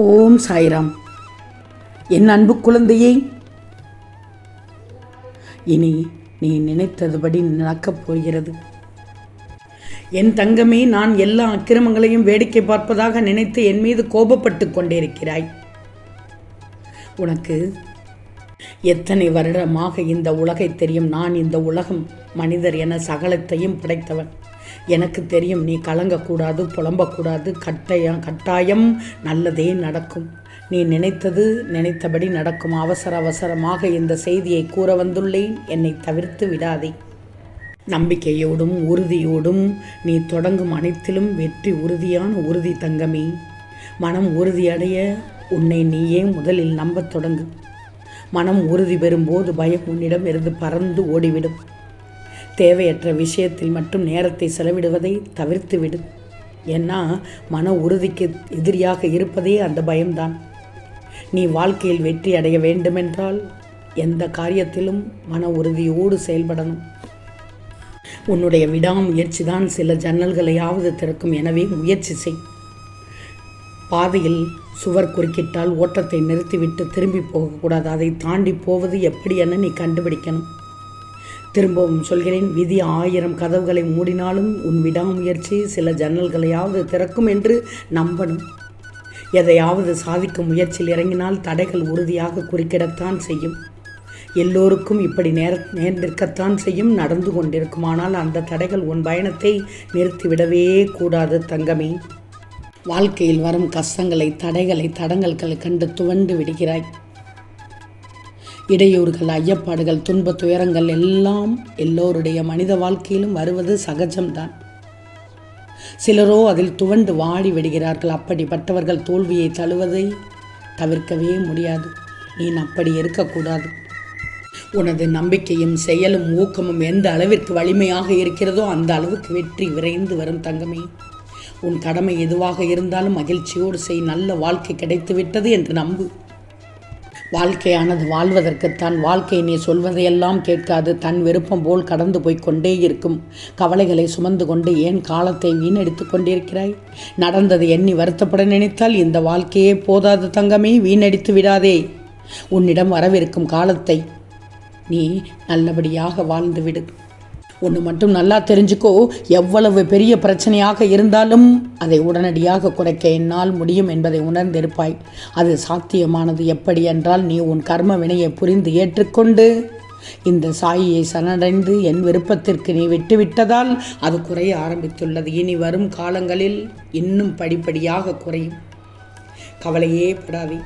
ஓம் சாய்ராம். என் அன்பு குழந்தையே இனி நீ நினைத்ததுபடி நடக்கப் போகிறது. என் தங்கமே நான் எல்லா அக்கிரமங்களையும் வேடிக்கை பார்ப்பதாக நினைத்து என் மீது கோபப்பட்டு கொண்டிருக்கிறாய். உனக்கு எத்தனை வருடமாக இந்த உலகை தெரியும்? நான் இந்த உலகம் மனிதர் என சகலத்தையும் படைத்தவன். எனக்கு தெரியும் நீ கலங்கக்கூடாது புலம்பக்கூடாது கட்டாயம் கட்டாயம் நல்லதே நடக்கும். நீ நினைத்தது நினைத்தபடி நடக்கும். அவசர அவசரமாக இந்த செய்தியை கூற வந்துள்ளேன். என்னை தவிர்த்து விடாதே. நம்பிக்கையோடும் உறுதியோடும் நீ தொடங்கும் அனைத்திலும் வெற்றி உறுதியான உறுதி தங்கமே. மனம் உறுதியடைய உன்னை நீயே முதலில் நம்பத் தொடங்கு. மனம் உறுதி பெறும்போது பயம் உன்னிடம் இருந்து பறந்து ஓடிவிடும். தேவையற்ற விஷயத்தில் மட்டும் நேரத்தை செலவிடுவதை தவிர்த்துவிடு. ஏன்னா மன உறுதிக்கு எதிரியாக இருப்பதே அந்த பயம்தான். நீ வாழ்க்கையில் வெற்றி அடைய வேண்டுமென்றால் எந்த காரியத்திலும் மன உறுதியோடு செயல்படணும். உன்னுடைய விடாமுயற்சி தான் சில ஜன்னல்களையாவது திறக்கும். எனவே முயற்சி செய். பாதையில் சுவர் குறுக்கிட்டால் ஓட்டத்தை நிறுத்திவிட்டு திரும்பி போகக்கூடாது. அதை தாண்டி போவது எப்படி என நீ கண்டுபிடிக்கணும். திரும்பவும் சொல்கிறேன் விதி ஆயிரம் கதவுகளை மூடினாலும் உன் விடாமுயற்சி சில ஜன்னல்களையாவது திறக்கும் என்று நம்பணும். எதையாவது சாதிக்கும் முயற்சியில் இறங்கினால் தடைகள் உறுதியாக குறுக்கிடத்தான் செய்யும். எல்லோருக்கும் இப்படி நேர நேர்ந்திருக்கத்தான் செய்யும் நடந்து கொண்டிருக்கும் ஆனால் அந்த தடைகள் உன் பயணத்தை நிறுத்திவிடவே கூடாது தங்கமே. வாழ்க்கையில் வரும் கஷ்டங்களை தடைகளை தடங்கல்களை கண்டு துவண்டு விடுகிறாய். இடையூறுகள் ஐயப்பாடுகள் துன்ப துயரங்கள் எல்லாம் எல்லோருடைய மனித வாழ்க்கையிலும் வருவது சகஜம்தான். சிலரோ அதில் துவண்டு வாடி விடுகிறார்கள். அப்படிப்பட்டவர்கள் தோல்வியை தழுவதை தவிர்க்கவே முடியாது. நீ அப்படி இருக்கக்கூடாது. உனது நம்பிக்கையும் செயலும் ஊக்கமும் எந்த அளவிற்கு வலிமையாக இருக்கிறதோ அந்த அளவுக்கு வெற்றி விரைந்து வரும் தங்கமே. உன் கடமை எதுவாக இருந்தாலும் மகிழ்ச்சியோடு செய். நல்ல வாழ்க்கை கிடைத்து விட்டது என்று நம்பு. வாழ்க்கையானது வாழ்வதற்குத்தான். வாழ்க்கை நீ சொல்வதையெல்லாம் கேட்காது. தன் விருப்பம் போல் கடந்து போய் கொண்டே இருக்கும். கவலைகளை சுமந்து கொண்டு ஏன் காலத்தை வீணடித்து கொண்டிருக்கிறாய்? நடந்தது எண்ணி வருத்தப்பட நினைத்தால் இந்த வாழ்க்கையே போதாது தங்கமே. வீணடித்து விடாதே. உன்னிடம் வரவிருக்கும் காலத்தை நீ நல்லபடியாக வாழ்ந்துவிடு. ஒன்று மட்டும் நல்லா தெரிஞ்சுக்கோ. எவ்வளவு பெரிய பிரச்சனையாக இருந்தாலும் அதை உடனடியாக குறைக்க என்னால் முடியும் என்பதை உணர்ந்திருப்பாய். அது சாத்தியமானது எப்படி என்றால் நீ உன் கர்ம வினையை புரிந்து ஏற்றுக்கொண்டு இந்த சாயியை சரணடைந்து என் விருப்பத்திற்கு நீ விட்டுவிட்டதால் அது குறைய ஆரம்பித்துள்ளது. இனி வரும் காலங்களில் இன்னும் படிப்படியாக குறையும். கவலையே படாதே.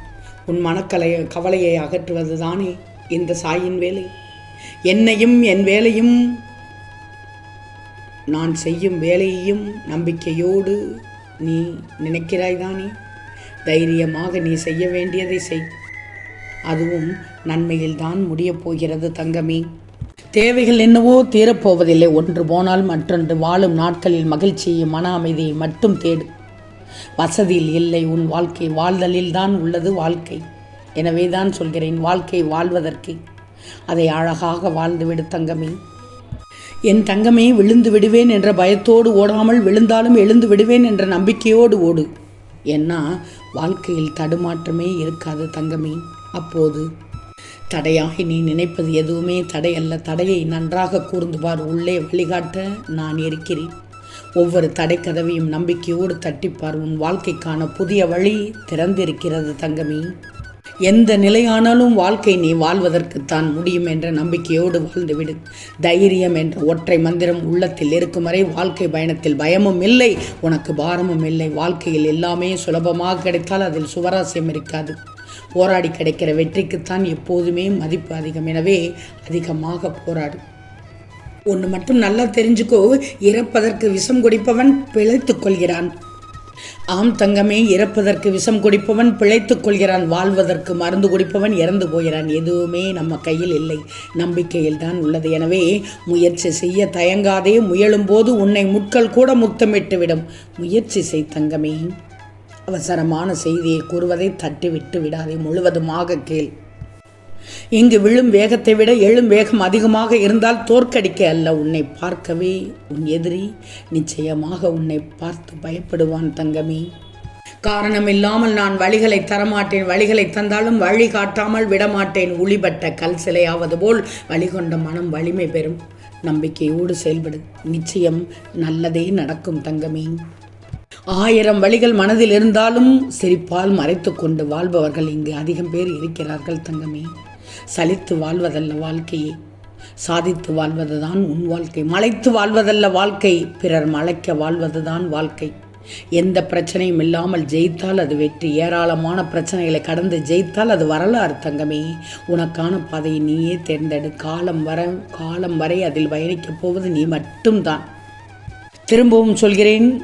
உன் மனக்கலை கவலையை அகற்றுவது தானே இந்த சாயின் வேலை. என்னையும் என் வேலையும் நான் செய்யும் வேலையையும் நம்பிக்கையோடு நீ நினைக்கிறாய்தானே தைரியமாக நீ செய்ய வேண்டியதை செய். அதுவும் நன்மையில்தான் முடியப் போகிறது தங்கமே. தேவைகள் என்னவோ தீரப்போவதில்லை. ஒன்று போனால் மற்றொன்று வாழும் நாட்களில் மகிழ்ச்சியும் மன அமைதியை மட்டும் தேடு. வசதியில் இல்லை உன் வாழ்க்கை வாழ்தலில் தான் உள்ளது வாழ்க்கை. எனவே தான் சொல்கிறேன் வாழ்க்கை வாழ்வதற்கு. அதை அழகாக வாழ்ந்துவிடு தங்கமே. என் தங்கமே விழுந்து விடுவேன் என்ற பயத்தோடு ஓடாமல் விழுந்தாலும் எழுந்து விடுவேன் என்ற நம்பிக்கையோடு ஓடு. ஏன்னா வாழ்க்கையில் தடுமாற்றமே இருக்காது தங்கமே. அப்போது தடையாகி நீ நினைப்பது எதுவுமே தடையல்ல. தடையை நன்றாக கூர்ந்து பார். உள்ளே வழிகாட்ட நான் இருக்கிறேன். ஒவ்வொரு தடை கதவையும் நம்பிக்கையோடு தட்டிப்பார் உன் வாழ்க்கைக்கான புதிய வழி திறந்திருக்கிறது தங்கமே. எந்த நிலையானாலும் வாழ்க்கை நீ வாழ்வதற்குத்தான் முடியும் என்ற நம்பிக்கையோடு வாழ்ந்துவிடு. தைரியம் என்ற ஒற்றை மந்திரம் உள்ளத்தில் இருக்கும் வரை வாழ்க்கை பயணத்தில் பயமும் இல்லை உனக்கு பாரமும் இல்லை. வாழ்க்கையில் எல்லாமே சுலபமாக கிடைத்தால் அதில் சுவராசியம் இருக்காது. போராடி கிடைக்கிற வெற்றிக்குத்தான் எப்போதுமே மதிப்பு அதிகம். எனவே அதிகமாக போராடு. ஒன்று மட்டும் நல்லா தெரிஞ்சுக்கோ. இறப்பதற்கு விஷம் குடிப்பவன் பிழைத்துக் கொள்கிறான். ஆம் தங்கமே இறப்பதற்கு விஷம் குடிப்பவன் பிழைத்துக் கொள்கிறான் வாழ்வதற்கு மருந்து குடிப்பவன் இறந்து போகிறான். எதுவுமே நம்ம கையில் இல்லை. நம்பிக்கையில் தான் உள்ளது. எனவே முயற்சி செய்ய தயங்காதே முயலும்போது உன்னை முட்கள் கூட முத்தமிட்டு விடும் முயற்சி செய் தங்கமே. அவசரமான செய்தியை கூறுவதை தட்டிவிட்டு விடாதே. முழுவதுமாக கேள். இங்கு விழும் வேகத்தை விட எழும் வேகம் அதிகமாக இருந்தால் தோற்கடிக்க அல்ல. உன்னை பார்க்கவே உன் எதிரி நிச்சயமாக உன்னை பார்த்து பயப்படுவான் தங்கமே. காரணம் இல்லாமல் நான் வழிகளை தரமாட்டேன். வழிகளை தந்தாலும் வழி காட்டாமல் விடமாட்டேன். உளிபட்ட கல் சிலையாவது போல் வழிகொண்ட மனம் வலிமை பெறும். நம்பிக்கையோடு செயல்படு. நிச்சயம் நல்லதே நடக்கும் தங்கமே. ஆயிரம் வழிகள் மனதில் இருந்தாலும் சிரிப்பால் மறைத்து கொண்டு வாழ்பவர்கள் இங்கு அதிகம் பேர் இருக்கிறார்கள் தங்கமே. சலித்து வாழ்வதல்ல வாழ்க்கையே சாதித்து வாழ்வதுதான் உன் வாழ்க்கை மலைத்து வாழ்வதல்ல வாழ்க்கை பிறர் மலைக்க வாழ்வதுதான் வாழ்க்கை. எந்த பிரச்சனையும் இல்லாமல் ஜெயித்தால் அது வெற்றி. ஏராளமான பிரச்சனைகளை கடந்து ஜெயித்தால் அது வரலாறு தங்கமே. உனக்கான பாதையை நீயே தேர்ந்தெடு. காலம் வர காலம் வரை அதில் பயணிக்கப் போவது நீ மட்டும்தான். திரும்பவும் சொல்கிறேன்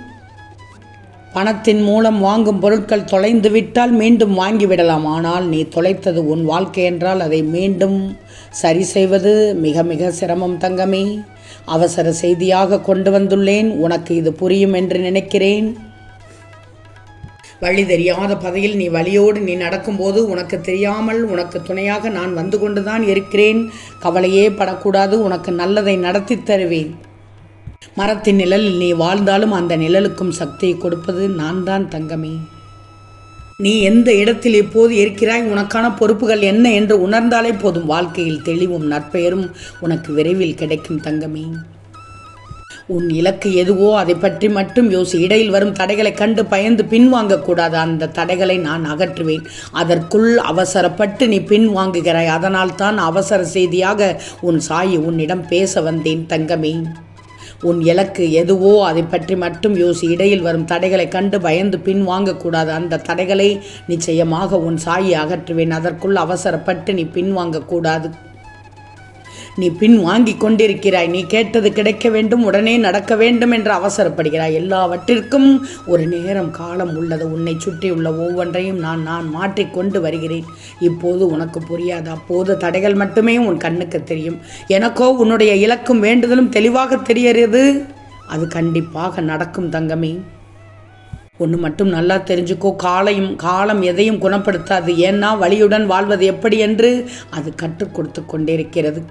பணத்தின் மூலம் வாங்கும் பொருட்கள் தொலைந்து விட்டால் மீண்டும் வாங்கிவிடலாம். ஆனால் நீ தொலைத்தது உன் வாழ்க்கை என்றால் அதை மீண்டும் சரி செய்வது மிக மிக சிரமம் தங்கமே. அவசர செய்தியாக கொண்டு வந்துள்ளேன். உனக்கு இது புரியும் என்று நினைக்கிறேன். வழி தெரியாத பதையில் நீ வழியோடு நீ நடக்கும்போது உனக்கு தெரியாமல் உனக்கு துணையாக நான் வந்து கொண்டுதான் இருக்கிறேன். கவலையே படக்கூடாது. உனக்கு நல்லதை நடத்தி தருவேன். மரத்தின் நிழலில் நீ வாழ்ந்தாலும் அந்த நிழலுக்கும் சக்தியை கொடுப்பது நான் தான் தங்கமே. நீ எந்த இடத்தில் இப்போது இருக்கிறாய்? உனக்கான பொறுப்புகள் என்ன என்று உணர்ந்தாலே போதும். வாழ்க்கையில் தெளிவும் நற்பெயரும் உனக்கு விரைவில் கிடைக்கும் தங்கமே. உன் இலக்கு எதுவோ அதை பற்றி மட்டும் யோசி. இடையில் வரும் தடைகளை கண்டு பயந்து பின்வாங்கக்கூடாது. அந்த தடைகளை நான் அகற்றுவேன். அதற்குள் அவசரப்பட்டு நீ பின்வாங்குகிறாய். அதனால் தான் அவசர செய்தியாக உன் சாயி உன்னிடம் பேச வந்தேன் தங்கமே. உன் இலக்கு எதுவோ அதை பற்றி மட்டும் யோசி. இடையில் வரும் தடைகளை கண்டு பயந்து பின் வாங்கக்கூடாது. அந்த தடைகளை நிச்சயமாக உன் சாயை அகற்றுவேன். அதற்குள் அவசரப்பட்டு நீ பின்வாங்கக்கூடாது கூடாது நீ பின் வாங்கி கொண்டிருக்கிறாய். நீ கேட்டது கிடைக்க வேண்டும் உடனே நடக்க வேண்டும் என்று அவசரப்படுகிறாய். எல்லாவற்றிற்கும் ஒரு நேரம் காலம் உள்ளது. உன்னை சுற்றியுள்ள ஒவ்வொன்றையும் நான் நான் மாற்றிக்கொண்டு வருகிறேன். இப்போது உனக்கு புரியாது. அப்போது தடைகள் மட்டுமே உன் கண்ணுக்கு தெரியும். எனக்கோ உன்னுடைய இலக்கும் வேண்டுதலும் தெளிவாக தெரிகிறது. அது கண்டிப்பாக நடக்கும் தங்கமே. ஒன்று மட்டும் நல்லா தெரிஞ்சுக்கோ. காலையும் காலம் எதையும் குணப்படுத்தாது. ஏன்னா வழியுடன் வாழ்வது எப்படி என்று அது கற்றுக் கொடுத்து கொண்டிருக்கிறது.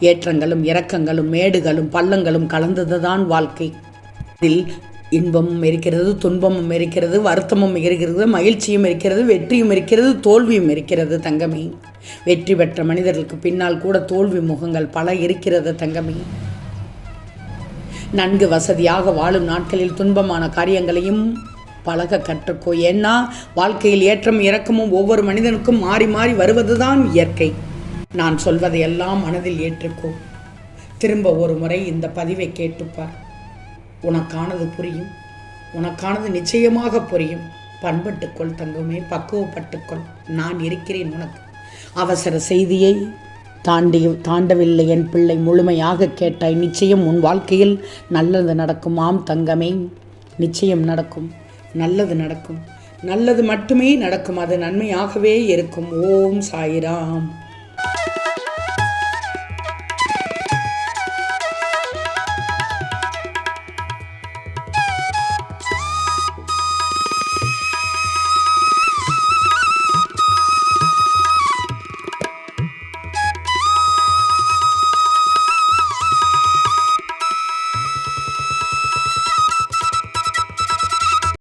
ஏற்றங்களும் இறக்கங்களும் மேடுகளும் பள்ளங்களும் கலந்ததுதான் வாழ்க்கை. இதில் இன்பமும் இருக்கிறது துன்பமும் இருக்கிறது வருத்தமும் இருக்கிறது மகிழ்ச்சியும் இருக்கிறது வெற்றியும் இருக்கிறது தோல்வியும் இருக்கிறது தங்கமே. வெற்றி பெற்ற மனிதர்களுக்கு பின்னால் கூட தோல்வி முகங்கள் பல இருக்கிறது தங்கமே. நன்கு வசதியாக வாழும் நாட்களில் துன்பமான காரியங்களையும் பழக கற்றுக்கோ. ஏன்னா வாழ்க்கையில் ஏற்றம் இறக்கமும் ஒவ்வொரு மனிதனுக்கும் மாறி மாறி வருவதுதான் இயற்கை. நான் சொல்வதையெல்லாம் மனதில் ஏற்றுக்கோ. திரும்ப ஒரு முறை இந்த பதிவை கேட்டுப்பார் உனக்கானது புரியும். உனக்கானது நிச்சயமாக புரியும். பண்பட்டுக்கொள் தங்கமே பக்குவப்பட்டுக்கொள் நான் இருக்கிறேன் உனக்கு. அவசர செய்தியை தாண்டி தாண்டவில்லை என் பிள்ளை. முழுமையாக கேட்டாய். நிச்சயம் உன் வாழ்க்கையில் நல்லது நடக்கும் ஆம் தங்கமே. நிச்சயம் நடக்கும். நல்லது நடக்கும். நல்லது மட்டுமே நடக்கும். அது நன்மையாகவே இருக்கும். ஓம் சாயிராம்.